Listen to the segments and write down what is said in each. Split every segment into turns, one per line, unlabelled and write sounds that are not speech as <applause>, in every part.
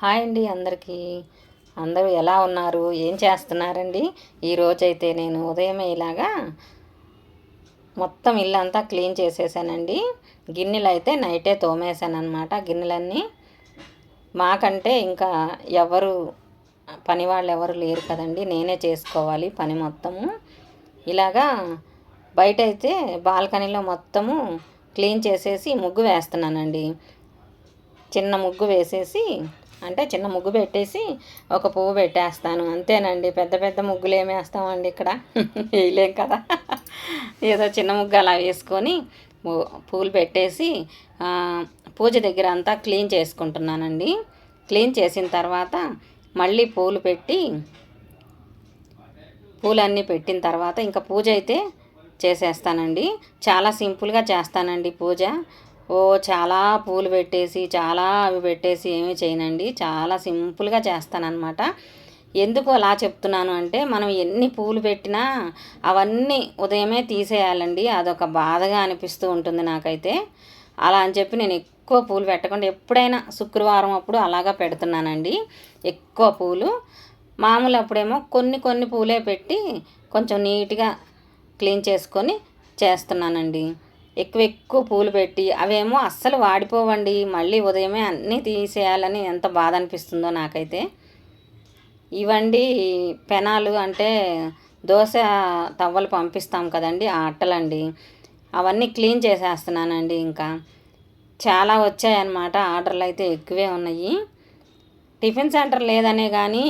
Hi అండి అందరికీ. అందరూ ఎలా ఉన్నారు? ఏం చేస్తున్నారండి? ఈరోజైతే నేను ఉదయమే ఇలాగా మొత్తం ఇల్లంతా క్లీన్ చేసేసానండి. గిన్నెలు అయితే నైటే తోమేశానమాట గిన్నెలన్నీ మాకంటే ఇంకా ఎవరు పని వాళ్ళు ఎవరు లేరు కదండి. నేనే చేసుకోవాలి పని మొత్తము. ఇలాగా బయట అయితే బాల్కనీలో మొత్తము క్లీన్ చేసేసి ముగ్గు వేస్తున్నానండి. చిన్న ముగ్గు వేసేసి అంటే చిన్న ముగ్గు పెట్టేసి ఒక పువ్వు పెట్టేస్తాను. అంతేనండి. పెద్ద పెద్ద ముగ్గులు ఏమి వేస్తామండి ఇక్కడ? <laughs> వేయలేం కదా. ఏదో చిన్న ముగ్గు అలా వేసుకొని పూలు పెట్టేసి పూజ దగ్గర అంతా క్లీన్ చేసుకుంటున్నానండి. క్లీన్ చేసిన తర్వాత మళ్ళీ పూలు పెట్టి పూలన్నీ పెట్టిన తర్వాత ఇంకా పూజ అయితే చేసేస్తానండి. చాలా సింపుల్గా చేస్తానండి పూజ. ఓ చాలా పూలు పెట్టేసి చాలా అవి పెట్టేసి ఏమీ చేయనండి. చాలా సింపుల్గా చేస్తానన్నమాట. ఎందుకు అలా చెప్తున్నాను అంటే మనం ఎన్ని పూలు పెట్టినా అవన్నీ ఉదయమే తీసేయాలండి. అదొక బాధగా అనిపిస్తూ ఉంటుంది నాకైతే. అలా అని చెప్పి నేను ఎక్కువ పూలు పెట్టకుండా ఎప్పుడైనా శుక్రవారం అప్పుడు అలాగా పెడుతున్నానండి. ఎక్కువ పూలు. మామూలు అప్పుడేమో కొన్ని కొన్ని పూలే పెట్టి కొంచెం నీట్గా క్లీన్ చేసుకొని చేస్తున్నానండి. ఎక్కువ ఎక్కువ పూలు పెట్టి అవేమో అస్సలు వాడిపోవండి. మళ్ళీ ఉదయమే అన్నీ తీసేయాలని ఎంత బాధ అనిపిస్తుందో నాకైతే. ఇవండి పెనాలు అంటే దోశ తవ్వలు పంపిస్తాం కదండి ఆ అట్టలండి. అవన్నీ క్లీన్ చేసేస్తున్నానండి ఇంకా. చాలా వచ్చాయన్నమాట ఆర్డర్లు అయితే ఎక్కువే ఉన్నాయి. టిఫిన్ సెంటర్ లేదనే కానీ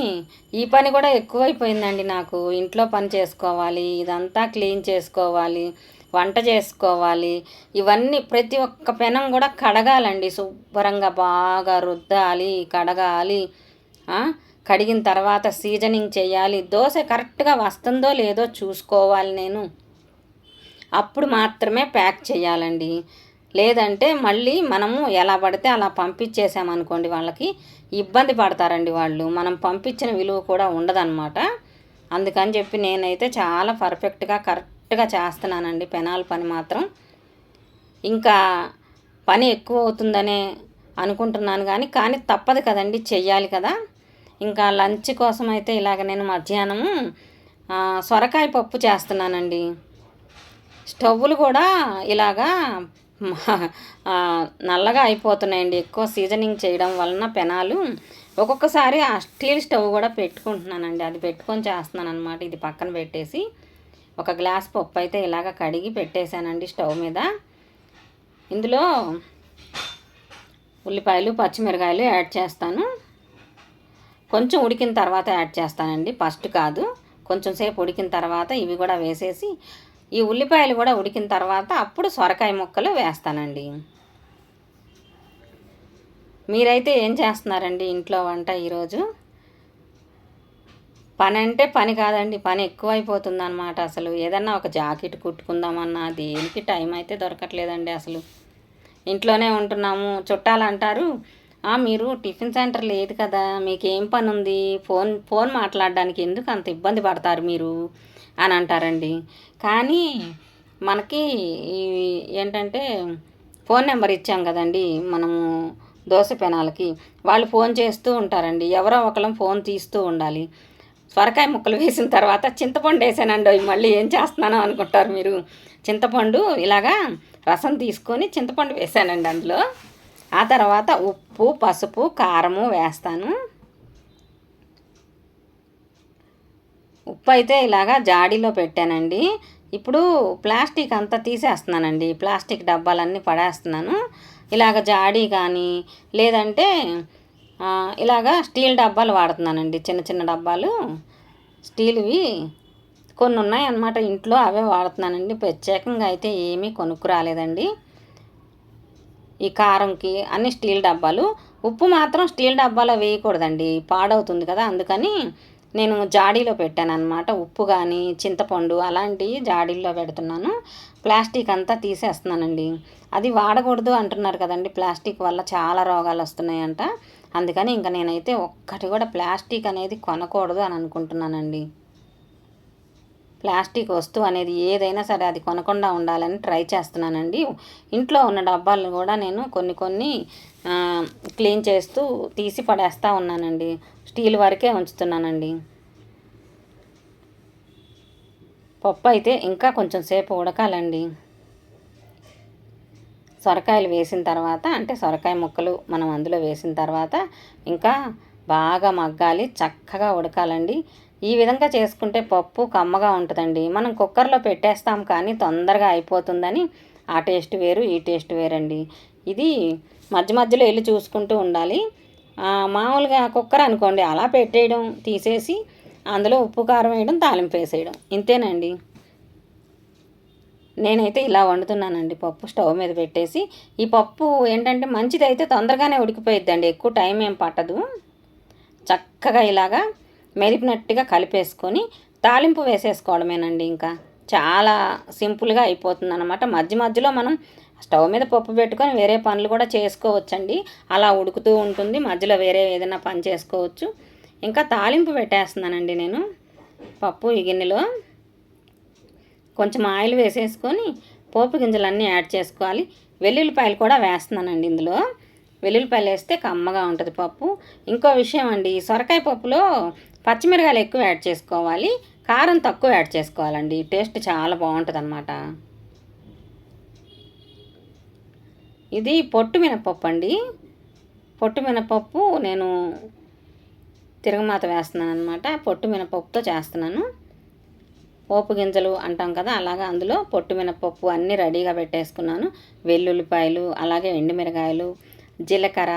ఈ పని కూడా ఎక్కువైపోయిందండి నాకు. ఇంట్లో పని చేసుకోవాలి ఇదంతా క్లీన్ చేసుకోవాలి. వంట చేసుకోవాలి. ఇవన్నీ ప్రతి ఒక్క పెనం కూడా కడగాలండి. శుభ్రంగా బాగా రుద్దాలి కడగాలి. కడిగిన తర్వాత సీజనింగ్ చేయాలి. దోశ కరెక్ట్గా వస్తుందో లేదో చూసుకోవాలి నేను. అప్పుడు మాత్రమే ప్యాక్ చేయాలండి. లేదంటే మళ్ళీ మనము ఎలా పడితే అలా పంపించేసామనుకోండి వాళ్ళకి ఇబ్బంది పడతారండి వాళ్ళు. మనం పంపించిన విలువ కూడా ఉండదన్నమాట. అందుకని చెప్పి నేనైతే చాలా పర్ఫెక్ట్గా కరెక్ట్ కరెక్ట్గా చేస్తున్నానండి. పెనాల్ పని మాత్రం. ఇంకా పని ఎక్కువ అవుతుందనే అనుకుంటున్నాను కానీ కానీ తప్పదు కదండి చెయ్యాలి కదా. ఇంకా లంచ్ కోసం అయితే ఇలాగ నేను మధ్యాహ్నము సొరకాయ పప్పు చేస్తున్నానండి. స్టవ్లు కూడా ఇలాగా నల్లగా అయిపోతున్నాయండి. ఎక్కువ సీజనింగ్ చేయడం వలన పెనాలు. ఒక్కొక్కసారి ఆ స్టీల్ స్టవ్ కూడా పెట్టుకుంటున్నానండి. అది పెట్టుకొని చేస్తున్నాను అనమాట ఇది పక్కన పెట్టేసి. ఒక గ్లాస్ పప్పు అయితే ఇలాగ కడిగి పెట్టేశానండి స్టవ్ మీద. ఇందులో ఉల్లిపాయలు పచ్చిమిరకాయలు యాడ్ చేస్తాను. కొంచెం ఉడికిన తర్వాత యాడ్ చేస్తానండి. ఫస్ట్ కాదు కొంచెం సేపు ఉడికిన తర్వాత ఇవి కూడా వేసేసి ఈ ఉల్లిపాయలు కూడా ఉడికిన తర్వాత అప్పుడు సొరకాయ ముక్కలు వేస్తానండి. మీరైతే ఏం చేస్తున్నారండి ఇంట్లో వంట ఈరోజు? పని అంటే పని కాదండి పని ఎక్కువైపోతుంది అనమాట అసలు. ఏదన్నా ఒక జాకెట్ కుట్టుకుందామన్నా దేనికి టైం అయితే దొరకట్లేదండి అసలు. ఇంట్లోనే ఉంటున్నాము. చుట్టాలు అంటారు "ఆ, మీరు టిఫిన్ సెంటర్ లేదు కదా మీకు ఏం పని ఉంది ఫోన్ ఫోన్ మాట్లాడడానికి ఎందుకు అంత ఇబ్బంది పడతారు మీరు? అని అంటారండి. కానీ మనకి ఏంటంటే ఫోన్ నెంబర్ ఇచ్చాం కదండి మనము దోశ పెనాలకి. వాళ్ళు ఫోన్ చేస్తూ ఉంటారండి. ఎవరో ఒకళ్ళం ఫోన్ తీస్తూ ఉండాలి. సొరకాయ ముక్కలు వేసిన తర్వాత చింతపండు వేసానండి. అవి మళ్ళీ ఏం చేస్తున్నానో అనుకుంటారు మీరు. చింతపండు ఇలాగా రసం తీసుకొని చింతపండు వేసానండి అందులో. ఆ తర్వాత ఉప్పు పసుపు కారము వేస్తాను. ఉప్పు అయితే ఇలాగా జాడీలో పెట్టానండి. ఇప్పుడు ప్లాస్టిక్ అంతా తీసేస్తున్నానండి. ప్లాస్టిక్ డబ్బాలన్నీ పడేస్తున్నాను. ఇలాగ జాడీ కానీ లేదంటే ఇలాగా స్టీల్ డబ్బాలు వాడుతున్నానండి. చిన్న చిన్న డబ్బాలు. స్టీల్వి కొన్ని ఉన్నాయన్నమాట ఇంట్లో అవే వాడుతున్నానండి. ప్రత్యేకంగా అయితే ఏమీ కొనుక్కు రాలేదండి. ఈ కారంకి అన్ని స్టీల్ డబ్బాలు. ఉప్పు మాత్రం స్టీల్ డబ్బాలో వేయకూడదండి. పాడవుతుంది కదా అందుకని నేను జాడీలో పెట్టాను అనమాట ఉప్పు కానీ చింతపండు అలాంటివి జాడీల్లో పెడుతున్నాను. ప్లాస్టిక్ అంతా తీసేస్తున్నానండి. అది వాడకూడదు అంటున్నారు కదండి. ప్లాస్టిక్ వల్ల చాలా రోగాలు వస్తున్నాయంట. అందుకని ఇంకా నేనైతే ఒక్కటి కూడా ప్లాస్టిక్ అనేది కొనకూడదు అని అనుకుంటున్నానండి. ప్లాస్టిక్ వస్తువు అనేది ఏదైనా సరే అది కొనకుండా ఉండాలని ట్రై చేస్తున్నానండి. ఇంట్లో ఉన్న డబ్బాలను కూడా నేను కొన్ని కొన్ని క్లీన్ చేస్తూ తీసి పడేస్తూ ఉన్నానండి. స్టీల్ వరకే ఉంచుతున్నానండి. పప్పు అయితే ఇంకా కొంచెం సేపు ఉడకాలండి. సొరకాయలు వేసిన తర్వాత అంటే సొరకాయ ముక్కలు మనం అందులో వేసిన తర్వాత ఇంకా బాగా మగ్గాలి చక్కగా ఉడకాలండి. ఈ విధంగా చేసుకుంటే పప్పు కమ్మగా ఉంటుందండి. మనం కుక్కర్లో పెట్టేస్తాం కానీ తొందరగా అయిపోతుందని ఆ టేస్ట్ వేరు ఈ టేస్ట్ వేరండి. ఇది మధ్య మధ్యలో వెళ్ళి చూసుకుంటూ ఉండాలి. మామూలుగా కుక్కర్ అనుకోండి అలా పెట్టేయడం తీసేసి అందులో ఉప్పు కారం వేయడం తాలింపు వేసేయడం. ఇంతేనండి. నేనైతే ఇలా వండుతున్నానండి. పప్పు స్టవ్ మీద పెట్టేసి ఈ పప్పు ఏంటంటే మంచిది అయితే తొందరగానే ఉడికిపోయిద్దండి. ఎక్కువ టైం ఏం పట్టదు. చక్కగా ఇలాగా మెరిపినట్టుగా కలిపేసుకొని తాలింపు వేసేసుకోవడమేనండి ఇంకా. చాలా సింపుల్గా అయిపోతుంది అనమాట మధ్య మధ్యలో మనం స్టవ్ మీద పప్పు పెట్టుకొని వేరే పనులు కూడా చేసుకోవచ్చండి. అలా ఉడుకుతూ ఉంటుంది. మధ్యలో వేరే ఏదైనా పని చేసుకోవచ్చు. ఇంకా తాలింపు పెట్టేస్తున్నానండి నేను. పప్పు ఈ గిన్నెలో. కొంచెం ఆయిల్ వేసేసుకొని పోపు గింజలన్నీ యాడ్ చేసుకోవాలి. వెల్లుల్లిపాయలు కూడా వేస్తున్నానండి ఇందులో. వెల్లుల్లిపాయలు వేస్తే కమ్మగా ఉంటుంది పప్పు. ఇంకో విషయం అండి సొరకాయ పప్పులో పచ్చిమిరకాయలు ఎక్కువ యాడ్ చేసుకోవాలి. కారం తక్కువ యాడ్ చేసుకోవాలండి. టేస్ట్ చాలా బాగుంటుంది అనమాట ఇది పొట్టు మినపప్పు అండి. పొట్టు మినపప్పు నేను తిరగమాత వేస్తున్నాను అనమాట పొట్టు మినపప్పుతో చేస్తున్నాను. పోపు గింజలు అంటాం కదా అలాగా అందులో పొట్టు మినపప్పు అన్నీ రెడీగా పెట్టేసుకున్నాను. వెల్లుల్లిపాయలు అలాగే ఎండుమిరకాయలు జీలకర్ర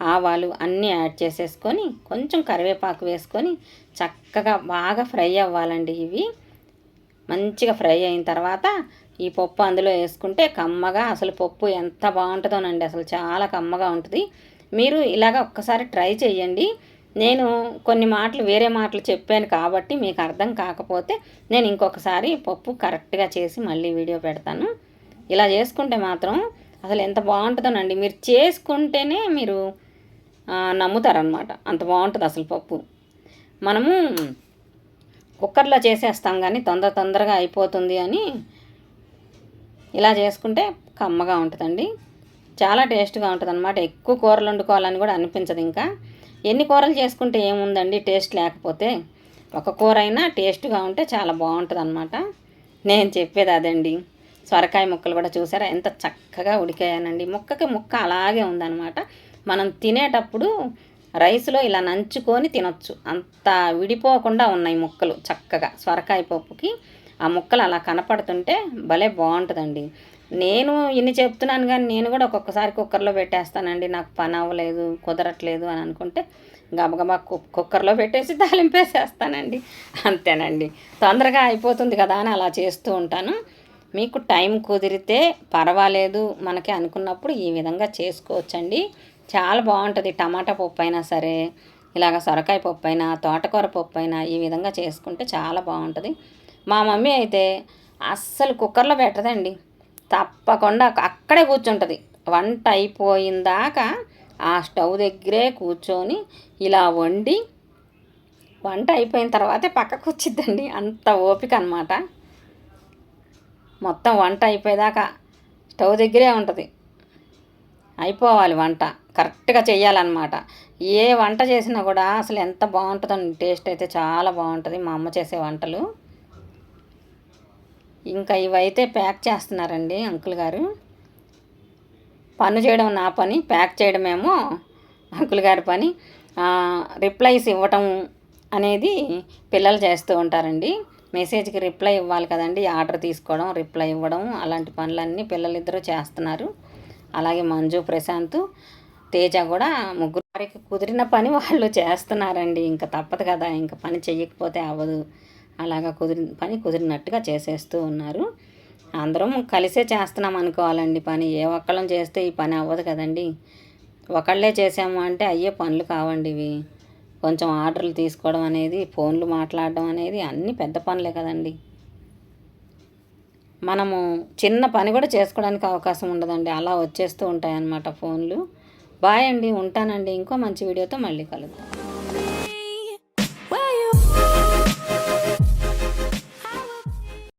ఆవాలు అన్నీ యాడ్ చేసేసుకొని కొంచెం కరివేపాకు వేసుకొని చక్కగా బాగా ఫ్రై అవ్వాలండి ఇవి. మంచిగా ఫ్రై అయిన తర్వాత ఈ పప్పు అందులో వేసుకుంటే కమ్మగా అసలు పప్పు ఎంత బాగుంటుందోనండి అసలు చాలా కమ్మగా ఉంటుంది. మీరు ఇలాగ ఒక్కసారి ట్రై చేయండి నేను కొన్ని మాటలు వేరే మాటలు చెప్పాను కాబట్టి మీకు అర్థం కాకపోతే నేను ఇంకొకసారి పప్పు కరెక్ట్గా చేసి మళ్ళీ వీడియో పెడతాను. ఇలా చేసుకుంటే మాత్రం అసలు ఎంత బాగుంటుందోనండి. మీరు చేసుకుంటేనే మీరు నమ్ముతారనమాట అంత బాగుంటుంది అసలు పప్పు. మనము కుక్కర్లో చేసేస్తాం కానీ తొందర తొందరగా అయిపోతుంది అని ఇలా చేసుకుంటే కమ్మగా ఉంటుందండి. చాలా టేస్ట్గా ఉంటుంది అనమాట ఎక్కువ కూరలు వండుకోవాలని కూడా అనిపించదు ఇంకా. ఎన్ని కూరలు చేసుకుంటే ఏముందండి టేస్ట్ లేకపోతే? ఒక కూర అయినా టేస్ట్గా ఉంటే చాలా బాగుంటుంది అనమాట నేను చెప్పేది అదండి. సొరకాయ ముక్కలు కూడా చూసారా? ఎంత చక్కగా ఉడికాయనండి. ముక్కకి ముక్క అలాగే ఉందన్నమాట. మనం తినేటప్పుడు రైస్లో ఇలా నంచుకొని తినొచ్చు. అంత విడిపోకుండా ఉన్నాయి ముక్కలు చక్కగా. సొరకాయ పప్పుకి ఆ ముక్కలు అలా కనపడుతుంటే భలే బాగుంటుందండి. నేను ఇన్ని చెప్తున్నాను కానీ నేను కూడా ఒక్కొక్కసారి కుక్కర్లో పెట్టేస్తానండి. నాకు పని అవ్వలేదు కుదరట్లేదు అని అనుకుంటే గబగబా కుక్కర్లో పెట్టేసి తాలింపేసేస్తానండి. అంతేనండి. తొందరగా అయిపోతుంది కదా అని అలా చేస్తూ ఉంటాను. మీకు టైం కుదిరితే పర్వాలేదు మనకి అనుకున్నప్పుడు ఈ విధంగా చేసుకోవచ్చండి. చాలా బాగుంటుంది. టమాటా పప్పు అయినా సరే ఇలాగ సొరకాయ పప్పు అయినా తోటకూర పప్పు అయినా ఈ విధంగా చేసుకుంటే చాలా బాగుంటుంది. మా మమ్మీ అయితే అస్సలు కుక్కర్లో పెట్టదండి. తప్పకుండా అక్కడే కూర్చుంటుంది. వంట అయిపోయిందాకా ఆ స్టవ్ దగ్గరే కూర్చొని ఇలా వండి వంట అయిపోయిన తర్వాతే పక్కకు వచ్చిద్దండి. అంత ఓపిక అనమాట మొత్తం వంట అయిపోయేదాకా స్టవ్ దగ్గరే ఉంటుంది. అయిపోవాలి వంట. కరెక్ట్గా చేయాలన్నమాట ఏ వంట చేసినా కూడా అసలు ఎంత బాగుంటుందండి టేస్ట్ అయితే చాలా బాగుంటుంది మా అమ్మ చేసే వంటలు. ఇంకా ఇవైతే ప్యాక్ చేస్తున్నారండి అంకుల్ గారు. పన్ను చేయడం నా పని ప్యాక్ చేయడమేమో అంకుల్ గారి పని. రిప్లైస్ ఇవ్వటం అనేది పిల్లలు చేస్తూ ఉంటారండి. మెసేజ్కి రిప్లై ఇవ్వాలి కదండి ఆర్డర్ తీసుకోవడం రిప్లై ఇవ్వడం అలాంటి పనులన్నీ పిల్లలిద్దరూ చేస్తున్నారు. అలాగే మంజు ప్రశాంత్ తేజ కూడా ముగ్గురు వారికి కుదిరిన పని వాళ్ళు చేస్తున్నారండి. ఇంకా తప్పదు కదా ఇంకా పని చెయ్యకపోతే అవ్వదు. అలాగా కుదిరి పని కుదిరినట్టుగా చేసేస్తూ ఉన్నారు. అందరం కలిసే చేస్తున్నాం అనుకోవాలండి పని. ఏ ఒక్కళ్ళం చేస్తే ఈ పని అవ్వదు కదండి. ఒకళ్ళే చేసాము అంటే అయ్యే పనులు కావండి ఇవి. కొంచెం ఆర్డర్లు తీసుకోవడం అనేది ఫోన్లు మాట్లాడడం అనేది అన్నీ పెద్ద పనులే కదండి. మనము చిన్న పని కూడా చేసుకోవడానికి అవకాశం ఉండదండి. అలా వచ్చేస్తూ ఉంటాయన్నమాట ఫోన్లు. బాయ్ అండి ఉంటానండి ఇంకో మంచి వీడియోతో మళ్ళీ కలుద్దాం